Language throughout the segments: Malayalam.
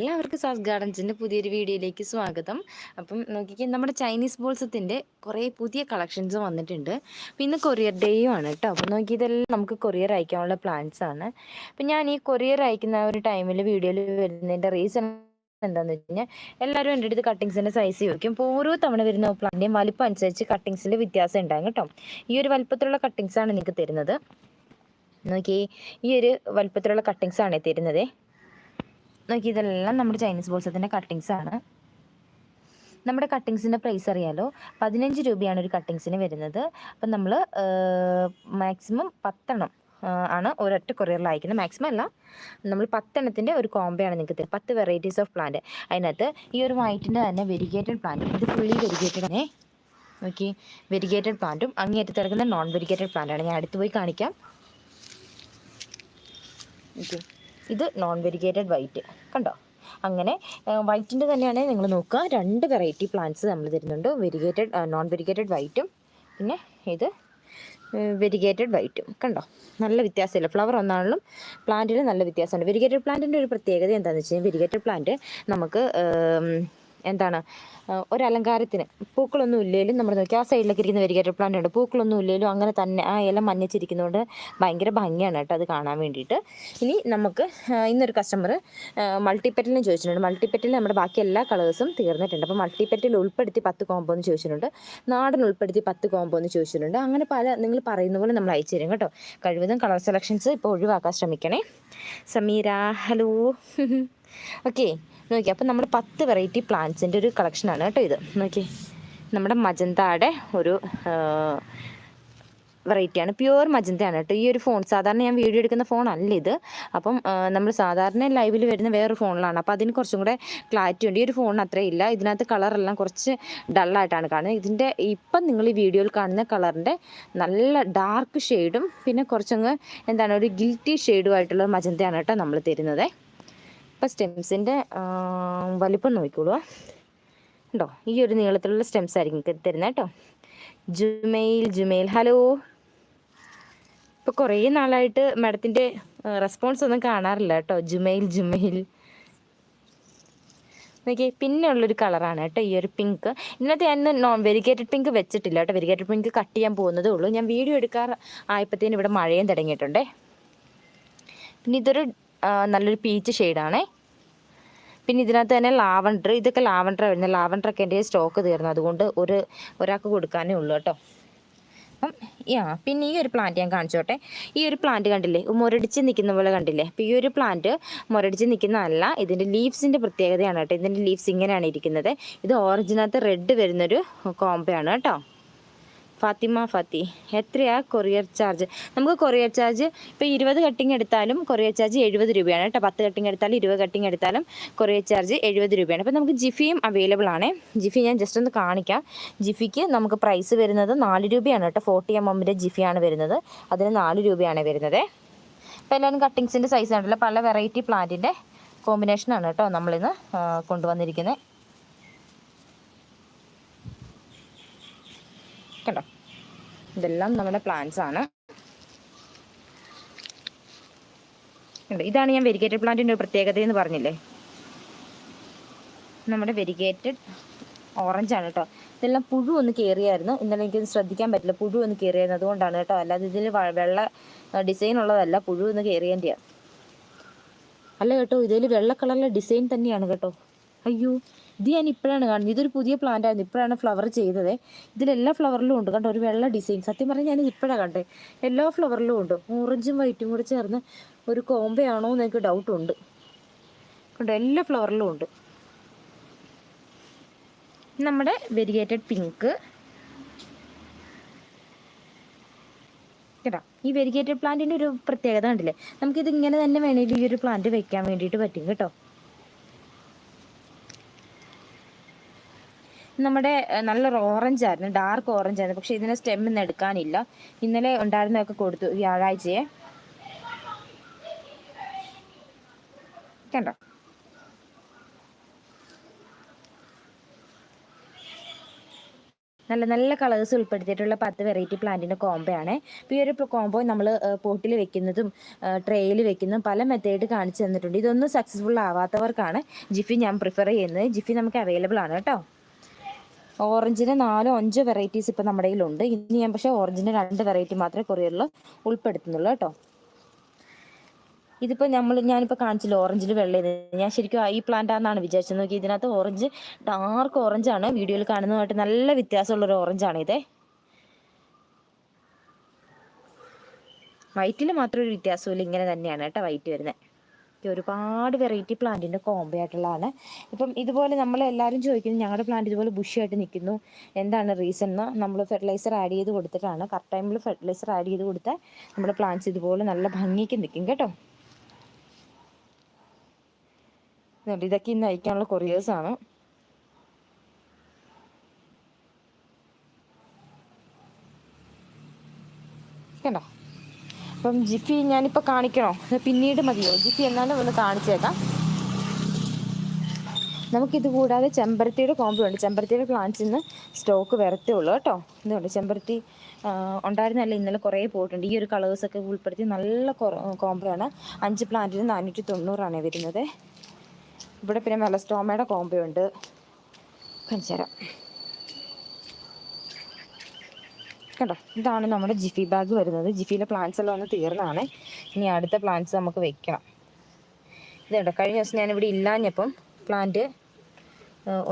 എല്ലാവർക്കും സാസ് ഗാർഡൻസിന്റെ പുതിയൊരു വീഡിയോയിലേക്ക് സ്വാഗതം. അപ്പം നോക്കിക്കേ നമ്മുടെ ചൈനീസ് ബോൾസത്തിന്റെ കുറേ പുതിയ കളക്ഷൻസ് വന്നിട്ടുണ്ട്. അപ്പം ഇന്ന് കൊറിയർ ഡേയും ആണ് കേട്ടോ. അപ്പം നോക്കി ഇതെല്ലാം നമുക്ക് കൊറിയർ അയക്കാനുള്ള പ്ലാൻസ് ആണ്. അപ്പം ഞാൻ ഈ കൊറിയർ അയക്കുന്ന ഒരു ടൈമിൽ വീഡിയോയിൽ വരുന്നതിന്റെ റീസൺ എന്താണെന്ന് വെച്ച് കഴിഞ്ഞാൽ എല്ലാവരും എന്റെ അടുത്ത് കട്ടിങ്സിന്റെ സൈസ് ചോദിക്കും. അപ്പോൾ ഓരോ തവണ വരുന്ന പ്ലാന്റിന്റെയും വലിപ്പം അനുസരിച്ച് കട്ടിങ്സിൽ വ്യത്യാസം ഉണ്ടാകും കേട്ടോ. ഈ ഒരു വലിപ്പത്തിലുള്ള കട്ടിങ്സാണ് നിങ്ങൾക്ക് തരുന്നത്. നോക്കി ഈ ഒരു വലിപ്പത്തിലുള്ള കട്ടിങ്സ് ആണ് തരുന്നത്. നോക്കി ഇതെല്ലാം നമ്മുടെ ചൈനീസ് ബോൾസത്തിന്റെ കട്ടിങ്സ് ആണ്. നമ്മുടെ കട്ടിങ്സിന്റെ പ്രൈസ് അറിയാലോ? പതിനഞ്ച് രൂപയാണ് ഒരു കട്ടിങ്സിന് വരുന്നത്. അപ്പം നമ്മൾ മാക്സിമം പത്തെണ്ണം ആണ് ഒരൊറ്റ കൊറിയറിൽ അയക്കുന്നത്. മാക്സിമം അല്ല നമ്മൾ പത്തെണ്ണത്തിന്റെ ഒരു കോംബോയാണ് നിങ്ങൾക്ക് തരും പത്ത് വെറൈറ്റീസ് ഓഫ് പ്ലാന്റ് അതിനകത്ത് ഈ ഒരു വൈറ്റിന്റെ തന്നെ വെരിഗേറ്റഡ് പ്ലാന്റ് ഇത് ഫുള്ളി വെരിഗേറ്റഡ് ആണേ. നോക്കി വെരിഗേറ്റഡ് പ്ലാന്റും അങ്ങേറ്റ് കിടക്കുന്ന നോൺ വെരിഗേറ്റഡ് പ്ലാന്റാണ് ഞാൻ അടുത്ത് പോയി കാണിക്കാം. ഓക്കെ ഇത് നോൺ വെരിഗേറ്റഡ് വൈറ്റ് കണ്ടോ? അങ്ങനെ വൈറ്റിന്റെ തന്നെയാണ് നിങ്ങൾ നോക്കുക. രണ്ട് വെറൈറ്റി പ്ലാന്റ്സ് നമ്മൾ തരുന്നുണ്ട്. വെരിഗേറ്റഡ് നോൺ വെരിഗേറ്റഡ് വൈറ്റും പിന്നെ ഇത് വെരിഗേറ്റഡ് വൈറ്റും കണ്ടോ? നല്ല വ്യത്യാസമില്ല. ഫ്ലവർ ഒന്നാണെങ്കിലും പ്ലാന്റിൽ നല്ല വ്യത്യാസമുണ്ട്. വെരിഗേറ്റഡ് പ്ലാന്റിന്റെ ഒരു പ്രത്യേകത എന്താണെന്ന് വെച്ച് കഴിഞ്ഞാൽ വെരിഗേറ്റഡ് പ്ലാന്റ് നമുക്ക് എന്താണ്? ഒരു പൂക്കളൊന്നും ഇല്ലെങ്കിലും നമ്മൾ നോക്കി ആ സൈഡിലേക്ക് ഇരിക്കുന്ന വെരികേറ്റർ പ്ലാന്റ് ഉണ്ട്. പൂക്കളൊന്നും ഇല്ലെങ്കിലും അങ്ങനെ തന്നെ ആ ഇല മഞ്ഞച്ചിരിക്കുന്നതുകൊണ്ട് ഭയങ്കര ഭംഗിയാണ് കേട്ടോ അത് കാണാൻ വേണ്ടിയിട്ട്. ഇനി നമുക്ക് ഇന്നൊരു കസ്റ്റമർ മൾട്ടിപ്പെറ്റലിന് ചോദിച്ചിട്ടുണ്ട്. മൾട്ടിപ്പെറ്റലിൽ നമ്മുടെ ബാക്കി എല്ലാ കളേഴ്സും തീർന്നിട്ടുണ്ട്. അപ്പോൾ മൾട്ടിപ്പെറ്റിൽ ഉൾപ്പെടുത്തി പത്ത് കോമ്പോ എന്ന് ചോദിച്ചിട്ടുണ്ട്. നാടൻ ഉൾപ്പെടുത്തി പത്ത് കോമ്പോ എന്ന് ചോദിച്ചിട്ടുണ്ട്. അങ്ങനെ പല നിങ്ങൾ പറയുന്ന പോലെ നമ്മൾ അയച്ചു തരും കേട്ടോ. കഴിവതും കളർ സെലക്ഷൻസ് ഇപ്പോൾ ഒഴിവാക്കാൻ ശ്രമിക്കണേ. സമീര ഹലോ ഓക്കെ നോക്കി അപ്പോൾ നമ്മൾ പത്ത് വെറൈറ്റി പ്ലാന്റ്സിന്റെ ഒരു കളക്ഷനാണ് കേട്ടോ ഇത്. നോക്കി നമ്മുടെ മജന്തയുടെ ഒരു വെറൈറ്റിയാണ് പ്യുവർ മജന്തയാണ് കേട്ടോ. ഈ ഒരു ഫോൺ സാധാരണ ഞാൻ വീഡിയോ എടുക്കുന്ന ഫോണല്ല ഇത്. അപ്പം നമ്മൾ സാധാരണ ലൈവിൽ വരുന്ന വേറൊരു ഫോണിലാണ് അപ്പോൾ അതിന് കുറച്ചും കൂടെ ക്ലാരിറ്റി ഉണ്ട്. ഈ ഒരു ഫോണിന് അത്രയും ഇല്ല. ഇതിനകത്ത് കളറെല്ലാം കുറച്ച് ഡള്ളായിട്ടാണ് കാണുന്നത്. ഇതിന്റെ ഇപ്പം നിങ്ങൾ ഈ വീഡിയോയിൽ കാണുന്ന കളറിന്റെ നല്ല ഡാർക്ക് ഷെയ്ഡും പിന്നെ കുറച്ചങ്ങ് എന്താണ് ഒരു ഗിൽറ്റി ഷെയ്ഡുമായിട്ടുള്ള മജന്തയാണ് കേട്ടോ നമ്മൾ തരുന്നത്. ഇപ്പം സ്റ്റെംസിന്റെ വലിപ്പം നോക്കിക്കോളൂ ഉണ്ടോ ഈ ഒരു നീളത്തിലുള്ള സ്റ്റെംസ് ആയിരിക്കും തരുന്നത് കേട്ടോ. ജുമൈൽ ജുമൈൽ. ഹലോ. ഇപ്പോൾ കുറേ നാളായിട്ട് മാഡത്തിന്റെ റെസ്പോൺസ് ഒന്നും കാണാറില്ല കേട്ടോ. ജുമൈൽ ജുമൈൽ. നോക്കി പിന്നെ ഉള്ളൊരു കളറാണ് കേട്ടോ ഈ ഒരു പിങ്ക്. ഇതിനകത്ത് ഞാൻ നോൺ വെരിഗേറ്റഡ് പിങ്ക് വെച്ചിട്ടില്ല കേട്ടോ. വെരിഗേറ്റഡ് പിങ്ക് കട്ട് ചെയ്യാൻ പോകുന്നതേ ഉള്ളൂ. ഞാൻ വീഡിയോ എടുക്കാറ് ആയപ്പോഴത്തേനും ഇവിടെ മഴയും തുടങ്ങിയിട്ടുണ്ടേ. പിന്നെ ഇതൊരു നല്ലൊരു പീച്ച് ഷെയ്ഡാണേ പിന്നെ ഇതിനകത്ത് തന്നെ ലാവണ്ടർ ഇതൊക്കെ ലാവണ്ടർ വരുന്നത് ലാവണ്ടറൊക്കെ എന്റെ സ്റ്റോക്ക് തീർന്നു. അതുകൊണ്ട് ഒരു ഒരാൾക്ക് കൊടുക്കാനേ ഉള്ളൂ കേട്ടോ. അപ്പം യാ പിന്നെ ഈ ഒരു പ്ലാന്റ് ഞാൻ കാണിച്ചോട്ടെ. ഈ ഒരു പ്ലാന്റ് കണ്ടില്ലേ? മുരടിച്ച് നിൽക്കുന്ന പോലെ കണ്ടില്ലേ? അപ്പോൾ ഈ ഒരു പ്ലാന്റ് മുരടിച്ച് നിൽക്കുന്നതല്ല ഇതിന്റെ ലീവ്സിന്റെ പ്രത്യേകതയാണ് കേട്ടോ. ഇതിന്റെ ലീവ്സ് ഇങ്ങനെയാണ് ഇരിക്കുന്നത്. ഇത് ഓറഞ്ചിനകത്ത് റെഡ് വരുന്നൊരു കോമ്പയാണ് കേട്ടോ. ഫാത്തിമ ഫാത്തി. എത്രയാ കൊറിയർ ചാർജ്? നമുക്ക് കൊറിയർ ചാർജ് ഇപ്പോൾ ഇരുപത് കട്ടിങ് എടുത്താലും കൊറിയർ ചാർജ് എഴുപത് രൂപയാണ് കേട്ടോ. പത്ത് കട്ടിങ് എടുത്താലും ഇരുപത് കട്ടിങ് എടുത്താലും കൊറിയർ ചാർജ് എഴുപത് രൂപയാണ്. അപ്പോൾ നമുക്ക് ജിഫിയും അവൈലബിൾ ആണ്. ജിഫി ഞാൻ ജസ്റ്റ് ഒന്ന് കാണിക്കാം. ജിഫിക്ക് നമുക്ക് പ്രൈസ് വരുന്നത് നാല് രൂപയാണ് കേട്ടോ. ഫോർട്ടി എം എമ്മിന്റെ ജിഫിയാണ് വരുന്നത്. അതിന് നാല് രൂപയാണ് വരുന്നത്. അപ്പോൾ എല്ലാവരും കട്ടിങ്സിന്റെ സൈസ് ഉണ്ടല്ലോ പല വെറൈറ്റി പ്ലാന്റിന്റെ കോമ്പിനേഷനാണ് കേട്ടോ നമ്മളിന്ന് കൊണ്ടുവന്നിരിക്കുന്നത് കണ്ടോ? ഇതെല്ലാം നമ്മുടെ പ്ലാന്റ്സ് ആണ്. ഇതാണ് ഞാൻ വെരിഗേറ്റഡ് പ്ലാന്റിന്റെ ഒരു പ്രത്യേകത എന്ന് പറഞ്ഞില്ലേ? നമ്മുടെ വെരിഗേറ്റഡ് ഓറഞ്ച് ആണ് കേട്ടോ. ഇതെല്ലാം പുഴു ഒന്ന് കയറിയായിരുന്നു ഇന്നലെ എനിക്ക് ശ്രദ്ധിക്കാൻ പറ്റില്ല. പുഴു ഒന്ന് കയറിയായിരുന്നു അതുകൊണ്ടാണ് കേട്ടോ. അല്ലാതെ ഇതിൽ വെള്ള ഡിസൈൻ ഉള്ളതല്ല. പുഴു ഒന്ന് കയറിയതിന്റെയാണ് അല്ല കേട്ടോ ഇതിൽ വെള്ള കളറിലെ ഡിസൈൻ തന്നെയാണ് കേട്ടോ. അയ്യോ. ഇത് ഞാൻ ഇപ്പോഴാണ് കാണുന്നത്. ഇതൊരു പുതിയ പ്ലാന്റ് ആയിരുന്നു. ഇപ്പോഴാണ് ഫ്ലവർ ചെയ്തത്. ഇതിലെല്ലാ ഫ്ലവറിലും ഉണ്ട്. കണ്ടോ ഒരു വെള്ള ഡിസൈൻ സത്യം പറഞ്ഞാൽ ഞാൻ ഇപ്പോഴാണ് കണ്ടത്. എല്ലാ ഫ്ലവറിലും ഉണ്ട്. ഓറഞ്ചും വൈറ്റും കൂടി ചേർന്ന് ഒരു കോമ്പയാണോ എന്ന് എനിക്ക് ഡൗട്ട് ഉണ്ട്. കണ്ടോ എല്ലാ ഫ്ലവറിലും ഉണ്ട്. നമ്മുടെ വെരിഗേറ്റഡ് പിങ്ക് കേട്ടോ ഈ വെരിഗേറ്റഡ് പ്ലാന്റിന്റെ ഒരു പ്രത്യേകത കണ്ടില്ലേ? നമുക്കിത് ഇങ്ങനെ തന്നെ വേണമെങ്കിൽ ഈ ഒരു പ്ലാന്റ് വെക്കാൻ വേണ്ടിയിട്ട് പറ്റും. കേട്ടോ. നമ്മുടെ നല്ലൊരു ഓറഞ്ച് ആയിരുന്നു ഡാർക്ക് ഓറഞ്ച് ആയിരുന്നു. പക്ഷെ ഇതിനെ സ്റ്റെം ഇന്ന് എടുക്കാനില്ല. ഇന്നലെ ഉണ്ടായിരുന്നതൊക്കെ കൊടുത്തു വ്യാഴാഴ്ചയെ. കണ്ടോ? നല്ല നല്ല കളേഴ്സ് ഉൾപ്പെടുത്തിയിട്ടുള്ള പത്ത് വെറൈറ്റി പ്ലാന്റിന്റെ കോംബോ ആണ്. അപ്പോൾ ഈ ഒരു കോംബോ നമ്മൾ പോട്ടിൽ വെക്കുന്നതും ട്രേയിൽ വെക്കുന്നതും പല മെത്തേഡ് കാണിച്ചു തന്നിട്ടുണ്ട്. ഇതൊന്നും സക്സസ്ഫുൾ ആവാത്തവർക്കാണ് ജിഫി ഞാൻ പ്രിഫർ ചെയ്യുന്നത്. ജിഫി നമുക്ക് അവൈലബിൾ ആണ് കേട്ടോ. ഓറഞ്ചിന് നാലോ അഞ്ചോ വെറൈറ്റീസ് ഇപ്പൊ നമ്മുടെ കയ്യിലുണ്ട്. ഇനി ഞാൻ പക്ഷേ ഓറഞ്ചിന് രണ്ട് വെറൈറ്റി മാത്രമേ കൊറിയറിൽ ഉൾപ്പെടുത്തുന്നുള്ളൂ കേട്ടോ. ഇതിപ്പോൾ നമ്മൾ ഞാനിപ്പോൾ കാണിച്ചില്ല ഓറഞ്ചിൽ വെള്ളം ഞാൻ ശരിക്കും ഈ പ്ലാന്റ് ആണെന്നാണ് വിചാരിച്ചത്. നോക്കി ഇതിനകത്ത് ഓറഞ്ച് ഡാർക്ക് ഓറഞ്ച് ആണ് വീഡിയോയിൽ കാണുന്നതുമായിട്ട് നല്ല വ്യത്യാസമുള്ള ഒരു ഓറഞ്ച് ആണ് ഇതേ വൈറ്റിൽ മാത്രം ഒരു വ്യത്യാസമില്ല ഇങ്ങനെ തന്നെയാണ് കേട്ടോ വൈറ്റ് വരുന്നത്. ഒരുപാട് വെറൈറ്റി പ്ലാന്റിന്റെ കോംബോ ആയിട്ടുള്ളതാണ്. ഇപ്പം ഇതുപോലെ നമ്മൾ എല്ലാവരും ചോദിക്കുന്നു ഞങ്ങളുടെ പ്ലാന്റ് ഇതുപോലെ ബുഷിയായിട്ട് നിൽക്കുന്നു എന്താണ് റീസൺ എന്ന് നമ്മൾ ഫെർട്ടിലൈസർ ആഡ് ചെയ്ത് കൊടുത്തിട്ടാണ്. കറക്റ്റ് ടൈമിൽ ഫെർട്ടിലൈസർ ആഡ് ചെയ്ത് കൊടുത്താൽ നമ്മുടെ പ്ലാന്റ്സ് ഇതുപോലെ നല്ല ഭംഗിക്ക് നിൽക്കും കേട്ടോ. ഇതൊക്കെ ഇന്ന് അയക്കാനുള്ള കൊറിയേഴ്സാണ് കണ്ടോ? അപ്പം ജിഫി ഞാനിപ്പോൾ കാണിക്കണോ? പിന്നീട് മതിയോ? ജിഫി എന്നാലും ഒന്ന് കാണിച്ചേക്കാം. നമുക്കിത് കൂടാതെ ചെമ്പരത്തിയുടെ കോമ്പോ ഉണ്ട്. ചെമ്പരത്തിയുടെ പ്ലാന്റ്സ് ഇന്ന് സ്റ്റോക്ക് വരത്തേ ഉള്ളൂ കേട്ടോ. ഇതുണ്ട്. ചെമ്പരത്തി ഉണ്ടായിരുന്നല്ല ഇന്നലെ കുറേ പോയിട്ടുണ്ട്. ഈ ഒരു കളേഴ്സൊക്കെ ഉൾപ്പെടുത്തി നല്ല കോമ്പോ ആണ്. അഞ്ച് പ്ലാന്റിന് നാനൂറ്റി തൊണ്ണൂറാണ് വരുന്നത്. ഇവിടെ പിന്നെ മെലസ്റ്റോമയുടെ കോമ്പോ ഉണ്ട്. കാണിച്ചുതരാം. കണ്ടോ? ഇതാണ് നമ്മുടെ ജിഫി ബാഗ് വരുന്നത്. ജിഫിയിലെ പ്ലാന്റ്സ് എല്ലാം ഒന്ന് തീർന്നാണ്. ഇനി അടുത്ത പ്ലാന്റ്സ് നമുക്ക് വെക്കണം. ഇതുണ്ട് കഴിഞ്ഞ ദിവസം ഞാനിവിടെ ഇല്ലാഞ്ഞപ്പം പ്ലാന്റ്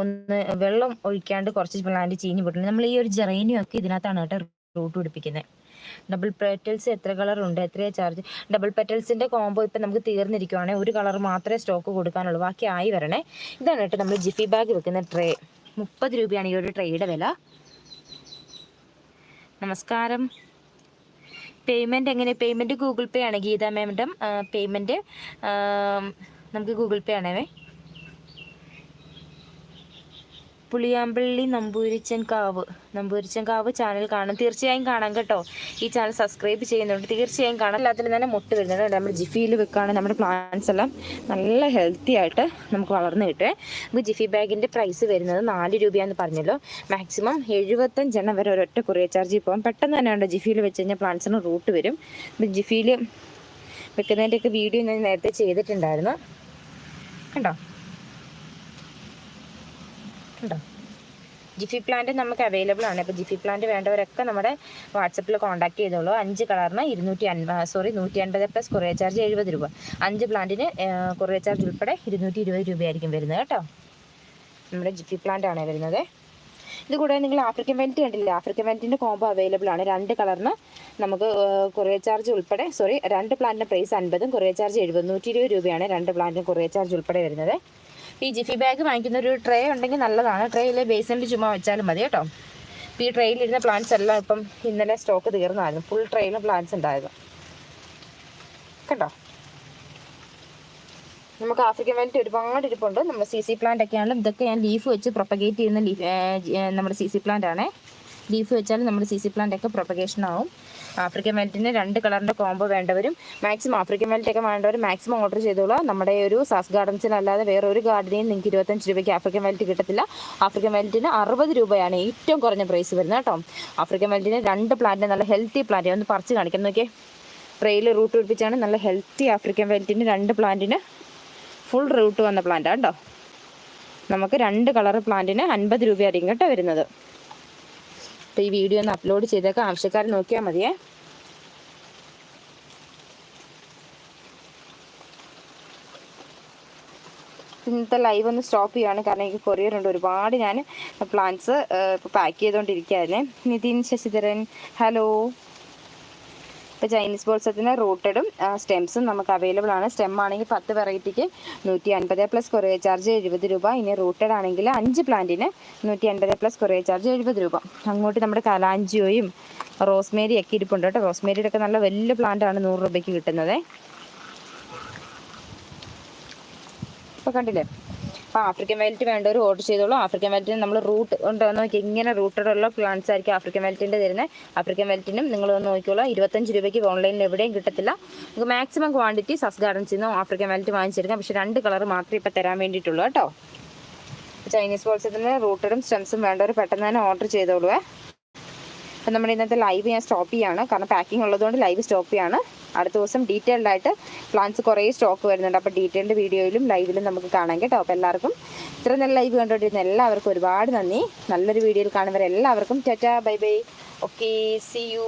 ഒന്ന് വെള്ളം ഒഴിക്കാണ്ട് കുറച്ച് പ്ലാന്റ് ചീഞ്ഞ് പോയിട്ടുണ്ട്. നമ്മൾ ഈ ഒരു ജെറേനിയും ഒക്കെ ഇതിനകത്താണ് കേട്ടോ റൂട്ട് പിടിപ്പിക്കുന്നത് ഡബിൾ പെറ്റൽസ് എത്ര കളർ ഉണ്ട്? എത്രയാ ചാർജ് ഡബിൾ പെറ്റൽസിന്റെ കോംബോ ഇപ്പം നമുക്ക് തീർന്നിരിക്കുവാണെങ്കിൽ ഒരു കളർ മാത്രമേ സ്റ്റോക്ക് കൊടുക്കാനുള്ളൂ. ബാക്കി ആയി വരണേ. ഇതാണ് കേട്ടോ നമ്മൾ ജിഫി ബാഗ് വെക്കുന്ന ട്രേ മുപ്പത് രൂപയാണ് ഈ ഒരു ട്രേയുടെ വില. നമസ്കാരം. പേയ്മെന്റ് എങ്ങനെ? പേയ്മെന്റ് ഗൂഗിൾ പേ ആണ് ഗീത മാമിന്റെ പേയ്മെന്റ് നമുക്ക് ഗൂഗിൾ പേ ആണേ. പുളിയാമ്പള്ളി നമ്പൂരിച്ചൻ കാവ്. നമ്പൂരിച്ചൻ കാവ് ചാനൽ കാണാൻ തീർച്ചയായും കാണാം കേട്ടോ. ഈ ചാനൽ സബ്സ്ക്രൈബ് ചെയ്യുന്നുണ്ട് തീർച്ചയായും കാണാം. എല്ലാത്തിലും തന്നെ മുട്ട് വരുന്നുണ്ട് നമ്മൾ ജിഫിയിൽ വെക്കുകയാണെങ്കിൽ നമ്മുടെ പ്ലാന്റ്സ് എല്ലാം. നല്ല ഹെൽത്തി ആയിട്ട് നമുക്ക് വളർന്നു കിട്ടുമേ നമുക്ക് ജിഫി ബാഗിന്റെ പ്രൈസ് വരുന്നത് നാല് രൂപയാണെന്ന് പറഞ്ഞല്ലോ. മാക്സിമം എഴുപത്തഞ്ചെണ്ണം വരെ ഒരൊറ്റ കൊറിയർ ചാർജ് പോകാം പെട്ടെന്ന് തന്നെ ഉണ്ട് ജിഫിയിൽ വെച്ച് കഴിഞ്ഞാൽ പ്ലാന്റ്സിന് റൂട്ട് വരും. ജിഫിയിൽ വെക്കുന്നതിന്റെയൊക്കെ വീഡിയോ ഞാൻ നേരത്തെ ചെയ്തിട്ടുണ്ടായിരുന്നു. കണ്ടോ? ഉണ്ടോ? ജിഫി പ്ലാന്റ് നമുക്ക് അവൈലബിൾ ആണ്. അപ്പോൾ ജിഫി പ്ലാന്റ് വേണ്ടവരൊക്കെ നമ്മുടെ വാട്സപ്പിൽ കോൺടാക്ട് ചെയ്തോളൂ. അഞ്ച് കളറിന് ഇരുന്നൂറ്റി അൻപത് സോറി നൂറ്റി അൻപത് പ്ലസ് കൊറിയർ ചാർജ് എഴുപത് രൂപ. അഞ്ച് പ്ലാന്റിന് കൊറിയർ ചാർജ് ഉൾപ്പെടെ ഇരുന്നൂറ്റി ഇരുപത് രൂപയായിരിക്കും വരുന്നത് കേട്ടോ. നമ്മുടെ ജിഫി പ്ലാന്റ് ആണ് വരുന്നത്. ഇത് കൂടാതെ നിങ്ങൾ ആഫ്രിക്കൻ വെന്റ് കണ്ടില്ലേ? ആഫ്രിക്കൻ വെന്റിന്റെ കോംബോ അവൈലബിൾ ആണ്. രണ്ട് കളറിന് നമുക്ക് കൊറിയർ ചാർജ് ഉൾപ്പെടെ സോറി രണ്ട് പ്ലാന്റിന്റെ പ്രൈസ് അൻപതും കൊറിയർ ചാർജ് എഴുപത് നൂറ്റി രൂപയാണ് രണ്ട് പ്ലാന്റിന് കൊറിയർ ചാർജ് ഉൾപ്പെടെ വരുന്നത്. ഈ ജിഫി ബാഗ് വാങ്ങിക്കുന്ന ഒരു ട്രേ ഉണ്ടെങ്കിൽ നല്ലതാണ്. ട്രേയിൽ ബേസിനിൽ ചുമ്മാ വെച്ചാലും മതി കേട്ടോ. ഈ ട്രെയിലിരുന്ന പ്ലാന്റ്സ് എല്ലാം ഇപ്പം ഇന്നലെ സ്റ്റോക്ക് തീർന്നായിരുന്നു. ഫുൾ ട്രെയിലും പ്ലാന്റ്സ് ഉണ്ടായിരുന്നു. കണ്ടോ നമുക്ക് ആഫ്രിക്കൻ വെൽറ്റ് ഒരുപാട് ഇരിപ്പുണ്ട്. നമ്മുടെ സി സി പ്ലാന്റ് ഒക്കെയാണെങ്കിലും ഇതൊക്കെ ഞാൻ ലീഫ് വെച്ച് പ്രൊപ്പഗേറ്റ് ചെയ്യുന്ന ലീഫ് നമ്മുടെ സി സി പ്ലാന്റ് ആണേ. ലീഫ് വെച്ചാൽ നമ്മുടെ സി സി പ്ലാന്റ് ഒക്കെ പ്രൊപ്പഗേഷൻ ആവും. ആഫ്രിക്കൻ വെൽറ്റിന് രണ്ട് കളറിന്റെ കോംബോ വേണ്ടവരും. മാക്സിമം ആഫ്രിക്കൻ വെൽറ്റൊക്കെ വേണ്ടവർ മാക്സിമം ഓർഡർ ചെയ്തോളാം. നമ്മുടെ ഒരു സാസ് ഗാർഡൻസിനല്ലാതെ വേറെ ഒരു ഗാർഡനെയും നിങ്ങൾക്ക് ഇരുപത്തഞ്ച് രൂപയ്ക്ക് ആഫ്രിക്കൻ വെൽറ്റ് കിട്ടത്തില്ല. ആഫ്രിക്കൻ വെൽറ്റിന് അറുപത് രൂപയാണ് ഏറ്റവും കുറഞ്ഞ പ്രൈസ് വരുന്നത് കേട്ടോ. ആഫ്രിക്കൻ വെൽറ്റിന് രണ്ട് പ്ലാന്റ് നല്ല ഹെൽത്തി പ്ലാന്റ് ഒന്ന് പറിച്ച് കാണിക്കാം നോക്കിയേ. ട്രെയിൽ റൂട്ട് പിടിപ്പിച്ചാണ് നല്ല ഹെൽത്തി ആഫ്രിക്കൻ വെൽറ്റിന് രണ്ട് പ്ലാന്റിന് ഫുൾ റൂട്ട് വന്ന പ്ലാന്റ് കേട്ടോ. നമുക്ക് രണ്ട് കളർ പ്ലാന്റിന് അൻപത് രൂപയായിരിക്കും കേട്ടോ വരുന്നത്. അപ്പോൾ ഈ വീഡിയോ ഒന്ന് അപ്ലോഡ് ചെയ്തേക്കാം ആവശ്യക്കാർ നോക്കിയാൽ മതിയേ. ഇന്നത്തെ ലൈവ് ഒന്ന് സ്റ്റോപ്പ് ചെയ്യുകയാണ് കാരണം എനിക്ക് കൊറിയർ ഉണ്ട്. ഒരുപാട് ഞാൻ പ്ലാന്റ്സ് പാക്ക് ചെയ്തുകൊണ്ടിരിക്കുകയായിരുന്നു നിതിൻ ശശിധരൻ ഹലോ ഇപ്പോൾ ചൈനീസ് ബോൾസത്തിന് റൂട്ടഡും സ്റ്റെംസും നമുക്ക് അവൈലബിൾ ആണ്. സ്റ്റെം ആണെങ്കിൽ പത്ത് വെറൈറ്റിക്ക് നൂറ്റി അൻപത് പ്ലസ് കൊറിയർ ചാർജ് എഴുപത് രൂപ. ഇനി റൂട്ടഡ് ആണെങ്കിൽ അഞ്ച് പ്ലാന്റിന് നൂറ്റി അൻപത് പ്ലസ് കൊറിയർ ചാർജ് എഴുപത് രൂപ. അങ്ങോട്ട് നമ്മുടെ കലാഞ്ചിയോയും റോസ്മേരി ഒക്കെ ഇരിപ്പുണ്ട് കേട്ടോ. റോസ്മേരിയുടെ ഒക്കെ നല്ല വലിയ പ്ലാന്റ് ആണ് നൂറ് രൂപയ്ക്ക് കിട്ടുന്നത്. ഇപ്പോൾ കണ്ടില്ലേ? അപ്പോൾ ആഫ്രിക്കൻ വെൽറ്റ് വേണ്ടവർ ഓർഡർ ചെയ്തോളൂ. ആഫ്രിക്കൻ വെൽറ്റിന് നമ്മൾ റൂട്ട് ഉണ്ട് നോക്കി. ഇങ്ങനെ റൂട്ടഡുള്ള പ്ലാന്റ്സ് ആയിരിക്കും ആഫ്രിക്കൻ വെൽറ്റിന്റെ തരുന്നത് ആഫ്രിക്കൻ വെൽറ്റിനും നിങ്ങൾ നോക്കിക്കോളൂ. ഇരുപത്തഞ്ച് രൂപയ്ക്ക് ഓൺലൈനിൽ എവിടെയും കിട്ടത്തില്ല. നമുക്ക് മാക്സിമം ക്വാണ്ടിറ്റി സസ് ഗാർഡൻസിൽ നിന്നും ആഫ്രിക്കൻ വെൽറ്റ് വാങ്ങിച്ചെടുക്കാം. പക്ഷേ രണ്ട് കളർ മാത്രമേ ഇപ്പോൾ തരാൻ വേണ്ടിയിട്ടുള്ളൂ കേട്ടോ. ചൈനീസ് ബോൾസത്തിന് റൂട്ടറും സ്റ്റെംസും വേണ്ടവർ പെട്ടെന്ന് തന്നെ ഓർഡർ ചെയ്തോളൂ അപ്പം നമ്മുടെ ഇന്നത്തെ ലൈവ് ഞാൻ സ്റ്റോപ്പ് ചെയ്യാണ്. കാരണം പാക്കിംഗ് ഉള്ളതുകൊണ്ട് ലൈവ് സ്റ്റോപ്പ് ചെയ്യാണ്. അടുത്ത ദിവസം ഡീറ്റെയിൽഡ് ആയിട്ട് പ്ലാൻസ് കുറേ സ്റ്റോക്ക് വരുന്നുണ്ട്. അപ്പോൾ ഡീറ്റെയിൽഡ് വീഡിയോയിലും ലൈവിലും നമുക്ക് കാണാം കേട്ടോ. അപ്പോൾ എല്ലാവർക്കും ഇത്ര നല്ല ലൈവ് കണ്ടുകൊണ്ടിരുന്ന എല്ലാവർക്കും ഒരുപാട് നന്ദി. നല്ലൊരു വീഡിയോയിൽ കാണുന്നവരെല്ലാവർക്കും tata bye bye. Okay see you